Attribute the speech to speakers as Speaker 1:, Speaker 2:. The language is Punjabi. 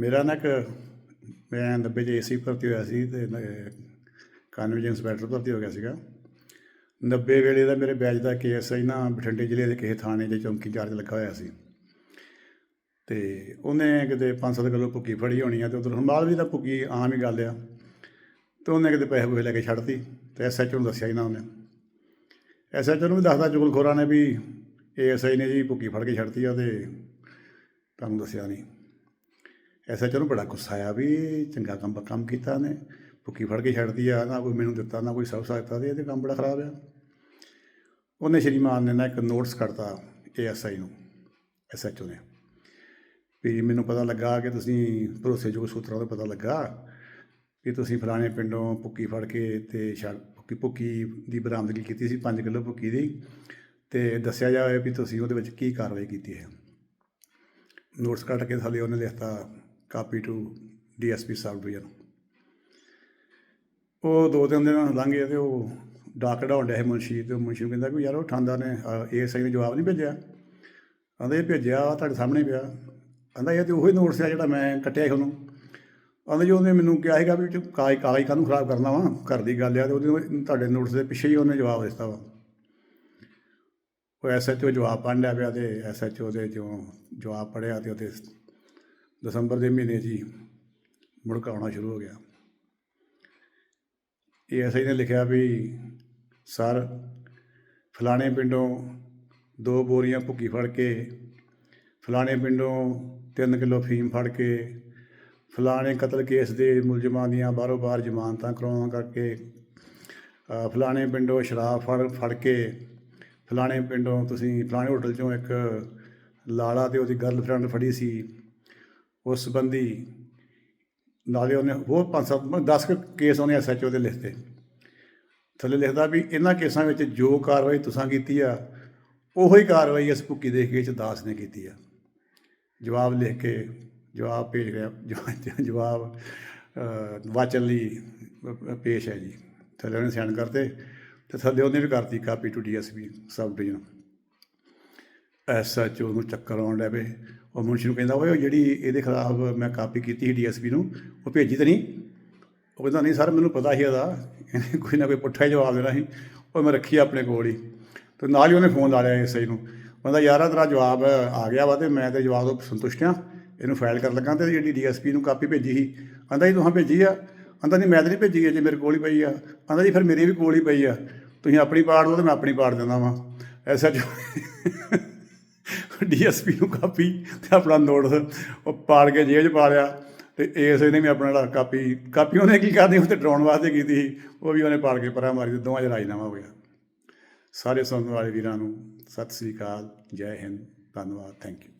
Speaker 1: ਮੇਰਾ ਨਾ ਇੱਕ, ਮੈਂ 90 ਚ ਏਸੀ ਭਰਤੀ ਹੋਇਆ ਸੀ ਤੇ ਕਾਨਵੀ ਇੰਸਪੈਕਟਰ ਭਰਤੀ ਹੋ ਗਿਆ ਸੀਗਾ। 90 ਵੇਲੇ ਦਾ ਮੇਰੇ ਬੈਚ ਦਾ ਕੇਐਸਆਈ ਨਾ, ਬਠਿੰਡੇ ਜ਼ਿਲ੍ਹੇ ਦੇ ਕਿਸੇ ਥਾਣੇ ਦੇ ਚੌਂਕੀ ਚਾਰਜ ਲੱਗਾ ਹੋਇਆ ਸੀ। ਤੇ ਉਹਨੇ ਕਿਤੇ 5-7 ਕਿਲੋ ਭੁੱਕੀ ਫੜੀ ਹੋਣੀ ਆ ਤੇ ਉਧਰ ਹਮਾਲ ਵੀ ਤਾਂ ਭੁੱਕੀ ਆਮ ਹੀ ਗੱਲ ਆ। ਤੇ ਉਹਨੇ ਕਿਤੇ ਪੈਸੇ ਪੂਸੇ ਲੈ ਕੇ ਛੱਡਤੀ ਤੇ ਐਸਐਚਓ ਨੂੰ ਦੱਸਿਆ ਹੀ ਨਾ ਉਹਨੇ। ਐਸਐਚਓ ਨੂੰ ਵੀ ਦੱਸਦਾ ਚੁਗਲਖੋਰਾਂ ਨੇ ਵੀ ਏਐਸਆਈ ਨੇ ਜੀ ਭੁੱਕੀ ਫੜ ਕੇ ਛੱਡਤੀ ਆ ਤੇ ਤੁਹਾਨੂੰ ਦੱਸਿਆ ਨਹੀਂ। ਐਸਐਚਓ ਨੂੰ ਬੜਾ ਗੁੱਸਾ ਆਇਆ ਵੀ ਚੰਗਾ ਕੰਮ ਕੰਮ ਕੀਤਾ ਨੇ ਭੁੱਕੀ ਫੜ ਕੇ ਛੱਡਦੀ ਆ, ਨਾ ਕੋਈ ਮੈਨੂੰ ਦਿੱਤਾ, ਨਾ ਕੋਈ ਸਭ ਦਿੱਤਾ ਤੇ ਇਹਦੇ ਕੰਮ ਬੜਾ ਖਰਾਬ ਆ। ਉਹਨੇ ਸ਼੍ਰੀਮਾਨ ਨੇ ਨਾ ਇੱਕ ਨੋਟਿਸ ਕੱਢਤਾ ਏਐਸਆਈ ਨੂੰ ਐਸਐਚਓ ਨੇ। ਵੀ ਮੈਨੂੰ ਪਤਾ ਲੱਗਾ ਕਿ ਤੁਸੀਂ ਭਰੋਸੇਯੋਗ ਸੂਤਰਾਂ ਤੋਂ ਪਤਾ ਲੱਗਾ ਕਿ ਤੁਸੀਂ ਫਲਾਣੇ ਪਿੰਡੋਂ ਭੁੱਕੀ ਫੜ ਕੇ ਤੇ ਛੱਡ ਭੁੱਕੀ ਭੁੱਕੀ ਦੀ ਬਰਾਮਦਗੀ ਕੀਤੀ ਸੀ 5 ਕਿਲੋ ਭੁੱਕੀ ਦੀ। ਤੇ ਦੱਸਿਆ ਜਾਵੇ ਵੀ ਤੁਸੀਂ ਉਹਦੇ ਵਿੱਚ ਕੀ ਕਾਰਵਾਈ ਕੀਤੀ ਹੈ। ਨੋਟਸ ਕੱਢ ਕੇ ਥੱਲੇ ਉਹਨੇ ਲਿਖਤਾ copy to DSP sub division ਉਹ ਦੋ ਤਿੰਨ ਦਿਨ ਲੰਘ ਗਏ ਤੇ ਉਹ ਡਾਕ ਕਢਾਉਣ ਡਿਆ ਸੀ ਮੁਨਸ਼ੀ ਤੇ ਉਹ ਮੁਨਸ਼ੀ ਨੂੰ ਕਹਿੰਦਾ ਕਿ ਯਾਰ ਉਹ ਠਾਂਦਾ ਨੇ ਏਐਸਆਈ ਨੇ ਜਵਾਬ ਨਹੀਂ ਭੇਜਿਆ। ਕਹਿੰਦਾ ਇਹ ਭੇਜਿਆ ਤੁਹਾਡੇ ਸਾਹਮਣੇ ਪਿਆ। ਕਹਿੰਦਾ ਇਹ ਤੇ ਉਹੀ ਨੋਟਸ ਆ ਜਿਹੜਾ ਮੈਂ ਕੱਟਿਆ ਸੀ ਉਹਨੂੰ। ਕਹਿੰਦਾ ਜੀ ਉਹਨੇ ਮੈਨੂੰ ਕਿਹਾ ਸੀਗਾ ਵੀ ਚ ਕਾਗਜ਼ ਕਾਗਜ਼ ਕਾਹਨੂੰ ਖਰਾਬ ਕਰਨਾ ਵਾ, ਘਰ ਦੀ ਗੱਲ ਆ ਤੇ ਉਹਦੇ ਤੁਹਾਡੇ ਨੋਟਸ ਦੇ ਪਿੱਛੇ ਹੀ ਉਹਨੇ ਜਵਾਬ ਦਿੱਤਾ ਵਾ। ਉਹ ਐਸਐਚਓ ਜਵਾਬ ਪੜ੍ਹਨ ਲਿਆ ਪਿਆ ਤੇ ਐਸਐਚਓ ਦੇ ਜੋ ਜਵਾਬ ਪੜਿਆ ਤੇ ਉਹਦੇ ਦਸੰਬਰ ਦੇ ਮਹੀਨੇ 'ਚ ਹੀ ਮੁੜਕ ਆਉਣਾ ਸ਼ੁਰੂ ਹੋ ਗਿਆ। ਇਹ ਐਸਆਈ ਨੇ ਲਿਖਿਆ ਵੀ, ਸਰ, ਫਲਾਣੇ ਪਿੰਡੋਂ ਦੋ ਬੋਰੀਆਂ ਭੁੱਕੀ ਫੜ ਕੇ, ਫਲਾਣੇ ਪਿੰਡੋਂ 3 ਕਿਲੋ ਫੀਮ ਫੜ ਕੇ, ਫਲਾਣੇ ਕਤਲ ਕੇਸ ਦੇ ਮੁਲਜ਼ਮਾਂ ਦੀਆਂ ਬਾਹਰੋਂ ਬਾਹਰ ਜ਼ਮਾਨਤਾਂ ਕਰਾਉਣ ਕਰਕੇ ਫਲਾਣੇ ਪਿੰਡੋਂ ਸ਼ਰਾਬ ਫੜ ਫੜ ਕੇ, ਫਲਾਣੇ ਪਿੰਡੋਂ ਤੁਸੀਂ, ਫਲਾਣੇ ਹੋਟਲ 'ਚੋਂ ਇੱਕ ਲਾਲਾ ਤੇ ਉਹਦੀ ਗਰਲਫ੍ਰੈਂਡ ਫੜੀ ਸੀ ਉਸ ਸੰਬੰਧੀ ਨਾਲੇ ਉਹਨੇ ਹੋਰ ਪੰਜ ਸੱਤ 10 ਕੁ ਕੇਸ ਉਹਨੇ ਐਸਐਚਓ ਦੇ ਲਿਖਤੇ। ਥੱਲੇ ਲਿਖਦਾ ਵੀ ਇਹਨਾਂ ਕੇਸਾਂ ਵਿੱਚ ਜੋ ਕਾਰਵਾਈ ਤੁਸੀਂ ਕੀਤੀ ਆ ਉਹੋ ਹੀ ਕਾਰਵਾਈ ਇਸ ਭੁੱਕੀ ਦੇ ਕੇਸ ਦਾਸ ਨੇ ਕੀਤੀ ਆ। ਜਵਾਬ ਲਿਖ ਕੇ ਜਵਾਬ ਭੇਜ ਰਿਹਾ ਜਵਾ- ਜਵਾਬ ਅ, ਵਾਚਨ ਲਈ ਪੇਸ਼ ਹੈ ਜੀ। ਥੱਲੇ ਉਹਨੇ ਸੈਂਡ ਕਰਤੇ ਤੇ ਥੱਲੇ ਉਹਨੇ ਵੀ ਕਰਤੀ copy to DSP sub division. SHO ਨੂੰ ਚੱਕਰ ਆਉਣ ਲੱਗ ਪਏ ਉਹ ਮੁਨਸ਼ੀ ਨੂੰ ਕਹਿੰਦਾ, ਓਏ, ਉਹ ਜਿਹੜੀ ਇਹਦੇ ਖਿਲਾਫ ਮੈਂ ਕਾਪੀ ਕੀਤੀ ਸੀ ਡੀਐਸਪੀ ਨੂੰ, ਉਹ ਭੇਜੀ ਤਾਂ ਨਹੀਂ? ਉਹ ਕਹਿੰਦਾ, ਨਹੀਂ ਸਰ, ਮੈਨੂੰ ਪਤਾ ਸੀ ਇਹਦਾ ਇਹਨੇ ਕੋਈ ਨਾ ਕੋਈ ਪੁੱਠਾ ਹੀ ਜਵਾਬ ਦੇਣਾ ਸੀ। ਉਹ ਮੈਂ ਰੱਖੀ ਆਪਣੇ ਕੋਲ ਹੀ। ਤੇ ਨਾਲ ਹੀ ਉਹਨੇ ਫੋਨ ਲਾ ਲਿਆ ਐਸਆਈ ਨੂੰ। ਕਹਿੰਦਾ, ਯਾਰਾ ਤੇਰਾ ਜਵਾਬ ਆ ਗਿਆ ਵਾ ਤੇ ਮੈਂ ਤੇ ਜਵਾਬ ਤੋਂ ਸੰਤੁਸ਼ਟ ਹਾਂ। ਇਹਨੂੰ ਫਾਈਲ ਕਰਨ ਲੱਗਾ ਤੇ ਜਿਹੜੀ ਡੀਐਸਪੀ ਨੂੰ ਕਾਪੀ ਭੇਜੀ ਸੀ। ਕਹਿੰਦਾ ਜੀ ਤੁਸੀਂ ਭੇਜੀ ਆ? ਕਹਿੰਦਾ, ਨਹੀਂ, ਮੈਂ ਤਾਂ ਨਹੀਂ ਭੇਜੀ ਜੇ ਮੇਰੇ ਕੋਲ ਹੀ ਪਈ ਆ। ਕਹਿੰਦਾ, ਜੀ, ਫਿਰ ਮੇਰੀ ਵੀ ਕੋਲ ਹੀ ਪਈ ਆ। ਤੁਸੀਂ ਆਪਣੀ ਪਾੜ ਦਿਓ ਤੇ ਮੈਂ ਆਪਣੀ ਪਾੜ ਦਿੰਦਾ ਵਾਂ। ਐਸਾ ਡੀਐਸਪੀ ਨੂੰ ਕਾਪੀ ਤੇ ਆਪਣਾ ਨੋਟ ਉਹ ਪਾੜ ਕੇ ਜੇਲ੍ਹ 'ਚ ਪਾ ਲਿਆ ਤੇ ਏਐਸਏ ਨੇ ਵੀ ਆਪਣਾ ਜਿਹੜਾ ਕਾਪੀ ਕਾਪੀ ਉਹਨੇ ਕੀ ਕਰਦੀ ਉਹ ਤੇ ਡਰਾਉਣ ਵਾਸਤੇ ਕੀਤੀ ਸੀ, ਉਹ ਵੀ ਉਹਨੇ ਪਾੜ ਕੇ ਪਰਾਂ ਮਾਰੀ ਤੇ ਦੋਵਾਂ 'ਚ ਰਾਜਨਾਮਾ ਹੋ ਗਿਆ। ਸਾਰੇ ਸੁਣਨ ਵਾਲੇ ਵੀਰਾਂ ਨੂੰ ਸਤਿ ਸ੍ਰੀ ਅਕਾਲ, ਜੈ ਹਿੰਦ, ਧੰਨਵਾਦ ਥੈਂਕ ਯੂ